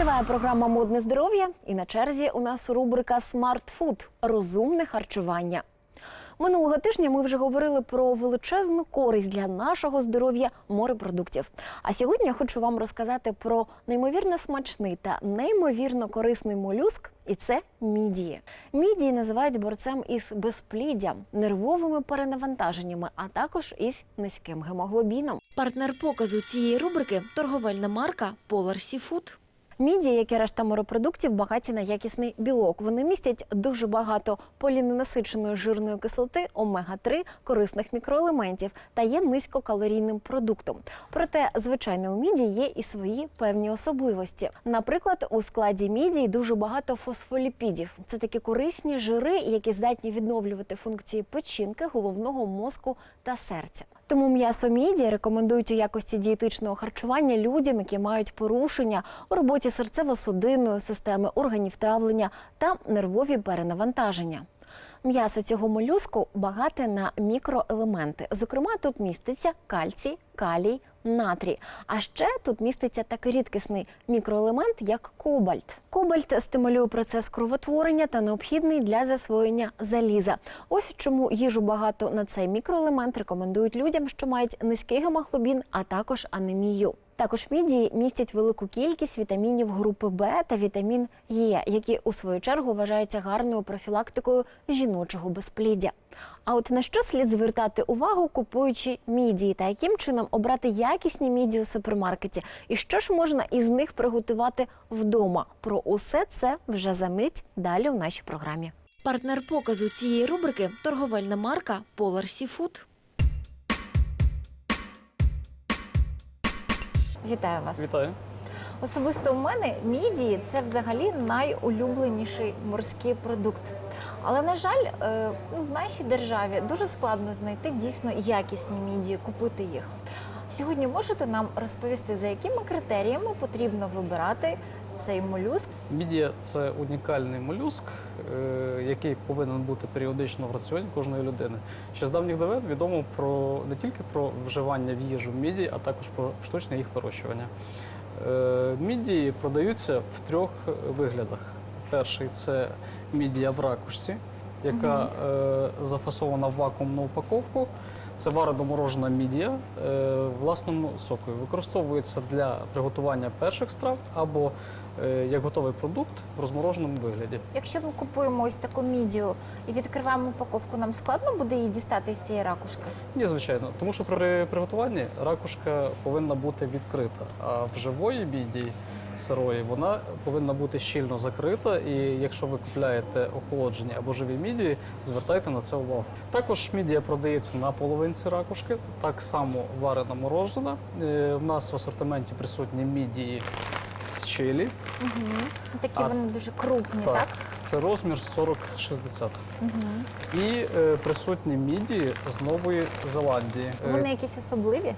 Триває програма Модне здоров'я, і на черзі у нас рубрика Смартфуд розумне харчування. Минулого тижня ми вже говорили про величезну користь для нашого здоров'я морепродуктів. А сьогодні я хочу вам розказати про неймовірно смачний та неймовірно корисний молюск, і це мідії. Мідії називають борцем із безпліддям, нервовими перенавантаженнями, а також із низьким гемоглобіном. Партнер показу цієї рубрики торговельна марка Polar Seafood. Мідії, як і решта морепродуктів, багаті на якісний білок. Вони містять дуже багато поліненасиченої жирної кислоти, омега-3, корисних мікроелементів та є низькокалорійним продуктом. Проте, звичайно, у мідії є і свої певні особливості. Наприклад, у складі мідії дуже багато фосфоліпідів. Це такі корисні жири, які здатні відновлювати функції печінки, головного мозку та серця. Тому м'ясо мідії рекомендують у якості дієтичного харчування людям, які мають порушення у роботі серцево-судинної системи, органів травлення та нервові перенавантаження. М'ясо цього молюску багате на мікроелементи. Зокрема, тут міститься кальцій, калій, натрій. А ще тут міститься такий рідкісний мікроелемент, як кобальт. Кобальт стимулює процес кровотворення та необхідний для засвоєння заліза. Ось чому їжу багато на цей мікроелемент рекомендують людям, що мають низький гемоглобін, а також анемію. Також мідії містять велику кількість вітамінів групи Б та вітамін Е, які у свою чергу вважаються гарною профілактикою жіночого безпліддя. А от на що слід звертати увагу, купуючи мідії, та яким чином обрати якісні мідії у супермаркеті, і що ж можна із них приготувати вдома? Про усе це вже за мить далі у нашій програмі. Партнер показу цієї рубрики торговельна марка Polar Seafood. Вітаю вас. Вітаю. Особисто у мене мідії це взагалі найулюбленіший морський продукт. Але на жаль, е, ну, в нашій державі дуже складно знайти дійсно якісні мідії, купити їх. Сьогодні можете нам розповісти, за якими критеріями потрібно вибирати цей молюск? Мідія це унікальний молюск, е, який повинен бути періодично в раціоні кожної людини. Ще з давніх давен відомо про не тільки про вживання в їжу мідії, а також про штучне їх вирощування. Е, Мідії продаються в трьох виглядах. Перший це мідія в ракушці, яка е, зафасована в вакуумну упаковку. Це варено морожена мідія е, власному соку. Використовується для приготування перших страв або е, як готовий продукт в розмороженому вигляді. Якщо ми купуємо ось таку мідію і відкриваємо упаковку, нам складно буде її дістати з цієї ракушки? Ні, звичайно, тому що при приготуванні ракушка повинна бути відкрита, а в живої мідії сирої вона повинна бути щільно закрита. І якщо ви купляєте охолоджені або живі мідії, звертайте на це увагу. Також мідія продається на половинці ракушки, так само варена морожена. Е, В нас в асортименті присутні мідії з чилі. Такі А- вони дуже крупні, так? Це розмір 40-60. І е, присутні мідії з Нової Зеландії. Е, Вони якісь особливі?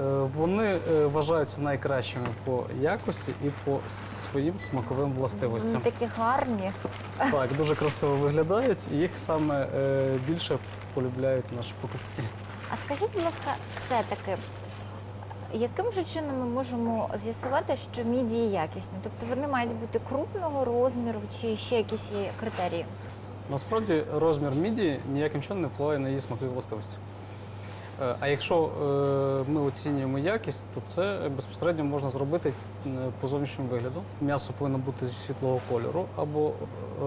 Е, Вони е, вважаються найкращими по якості і по своїм смаковим властивостям. Вони такі гарні. Так, дуже красиво виглядають, і їх саме е, більше полюбляють наші покупці. А скажіть, будь ласка, все-таки, яким же чином ми можемо з'ясувати, що мідії якісні? Тобто вони мають бути крупного розміру чи ще якісь є критерії? Насправді розмір мідії ніяким чином не впливає на її смакові властивості. Е, А якщо е, ми оцінюємо якість, то це безпосередньо можна зробити по зовнішньому вигляду. М'ясо повинно бути світлого кольору або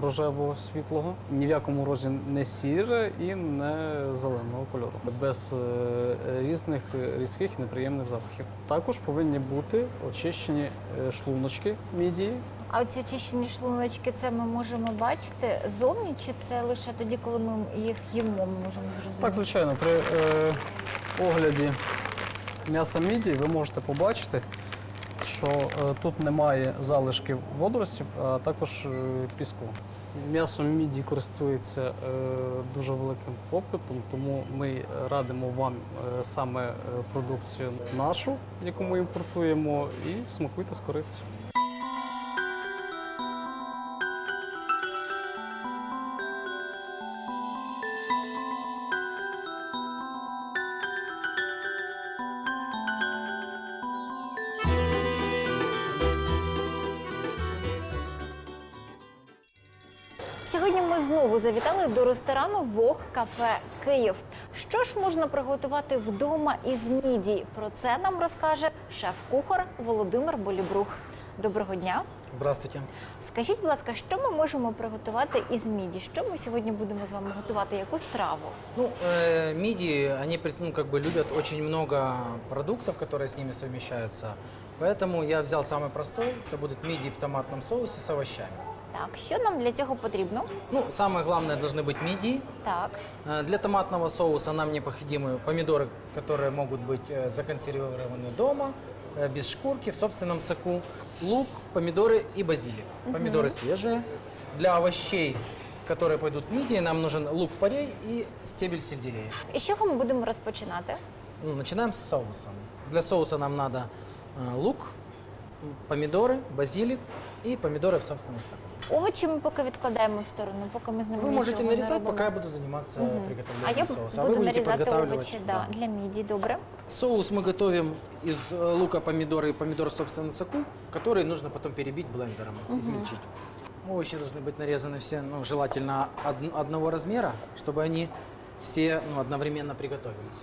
рожевого світлого, ні в якому разі не сіре і не зеленого кольору, без е, різних різких і неприємних запахів. Також повинні бути очищені шлуночки мідії. А оці очищені шлуночки, це ми можемо бачити зовні, чи це лише тоді, коли ми їх їмо, ми можемо зрозуміти? Так, звичайно, при е, огляді м'яса мідії ви можете побачити, що е, тут немає залишків водоростів, а також е, піску. М'ясо мідії користується е, дуже великим попитом, тому ми радимо вам е, саме е, продукцію нашу, яку ми імпортуємо, і смакуйте з користю. Сьогодні ми знову завітали до ресторану Вог Кафе Київ. Що ж можна приготувати вдома із мідії? Про це нам розкаже шеф-кухар Володимир Болібрух. Доброго дня. Здравствуйте. Скажіть, будь ласка, що ми можемо приготувати із міді? Що ми сьогодні будемо з вами готувати? Яку страву? Ну, э, мидии, они пред- ну, как бы любят очень много продуктов, которые с ними совмещаются. Поэтому я взял самый простой. Это будут мидии в томатном соусе с овощами. Так, що нам для цього потрібно? Ну, самое главное должны быть мидии. Так, Э, Для томатного соуса нам необходимы помидоры, которые могут быть э, законсервированы дома, э, без шкурки, в собственном соку, лук, помидоры и базилик. Помидоры свежие. Для овощей, которые пойдут к мидии, нам нужен лук-порей и стебель сельдерея. і з чого ми будемо розпочинати? Ну, начинаем с соуса. Для соуса нам надо э, лук, м, помидоры, базилик и помидоры в собственном соку. Овочі ми поки відкладаємо в сторону, поки ми з ними Вы можете нічого не нарезать, робимо. пока я буду заниматься Мгм. А приготовлением я соуса. буду вы будете нарізати подготавливать. овочі да, для міді. Добре. Соус мы готовим из э, лука, помидора и помидор в собственном соку, который нужно потом перебить блендером, измельчить. Овощи должны быть нарезаны все, ну, желательно од- одного размера, чтобы они все ну, одновременно приготовились.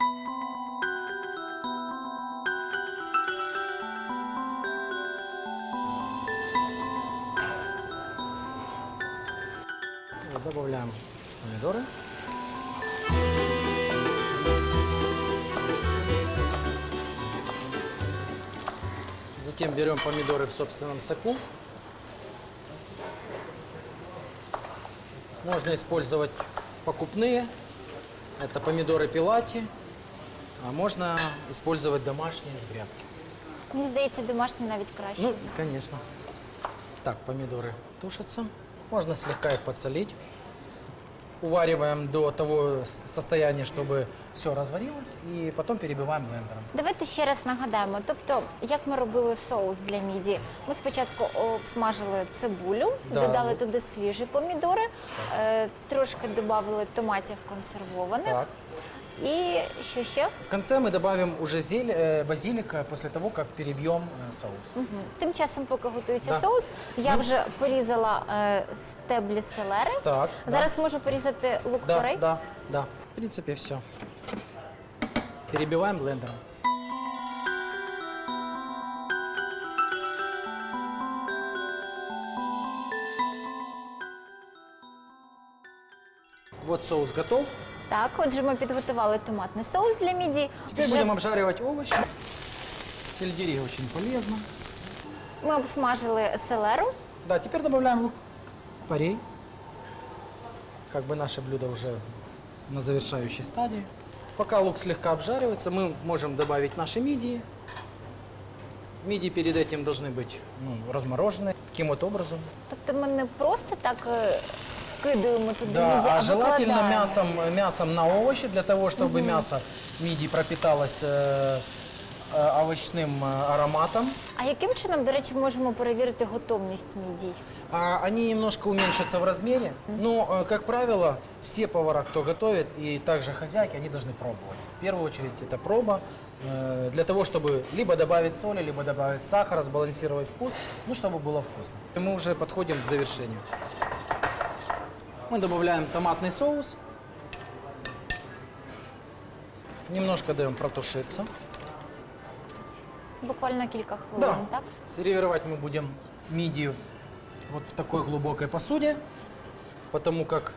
Добавляем помидоры. Затем берем помидоры в собственном соку. Можно использовать покупные. Это помидоры пилати. А можно использовать домашние с грядки. Мені здається, домашні навіть краще. Ну, конечно. Так, помидоры тушатся. Можно слегка их подсолить. Увариваем до того состояния, чтобы все разварилось. И потом перебиваем блендером. Давайте ще раз нагадаємо. Тобто, як ми робили соус для міді? Ми спочатку обсмажили цибулю, Да. додали туди свіжі помідори, е, трошки додали томатів консервованих. Так. І що ще? В конце мы добавим уже зель, э, базилика после того, как перебьем э, соус. Мгм. Тим часом, поки готується Да. соус, я вже порізала е, стеблі селери. Так. Зараз можу порізати лук да, порей. да, да. В принципе, все. Перебиваем блендером. Вот соус готов. Так, отже, ми підготували томатний соус для міді. Теперь Вже будем обжаривать овощи. Сельдерей очень полезно. Ми обсмажили селеру. Да, теперь добавляем лук. Порей. Как бы наше блюдо уже на завершающей стадии. Пока лук слегка обжаривается, мы можем добавить наши мидии. Мидии перед этим должны быть ну, разморожены. Таким вот образом. Тобто ми не просто так е, вкидуємо туди Да, міді, а а желательно викладаємо. мясом, мясом на овощи, для того, чтобы мясо мидии пропиталось э, э, овощным э, ароматом. А яким чином, до речі, можемо перевірити готовність мідій? А, Они немножко уменьшатся в размере, но, э, как правило, все повара, кто готовит, и также хозяйки, они должны пробовать. В первую очередь это проба, э, для того, чтобы либо добавить соли, либо добавить сахара, сбалансировать вкус, ну, чтобы было вкусно. И мы уже подходим к завершению. Мы добавляем томатный соус, немножко даем протушиться. Буквально кілька хвилин, Да. так? Сервировать мы будем мидию вот в такой глубокой посуде, потому как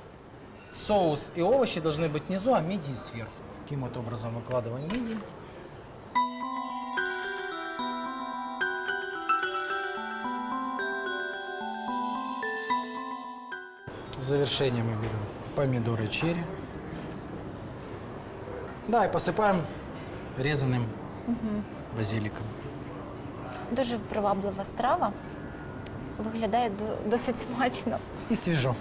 соус и овощи должны быть внизу, а мидии сверху. Таким вот образом выкладываем мидии. завершение мы берем помидоры черри. Да, и посыпаем резаным базиликом. Дуже приваблива страва. Виглядає до- досить смачно. И свежо.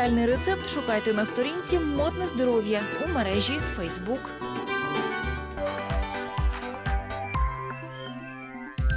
Детальний рецепт шукайте на сторінці Модне здоров'я у мережі Facebook.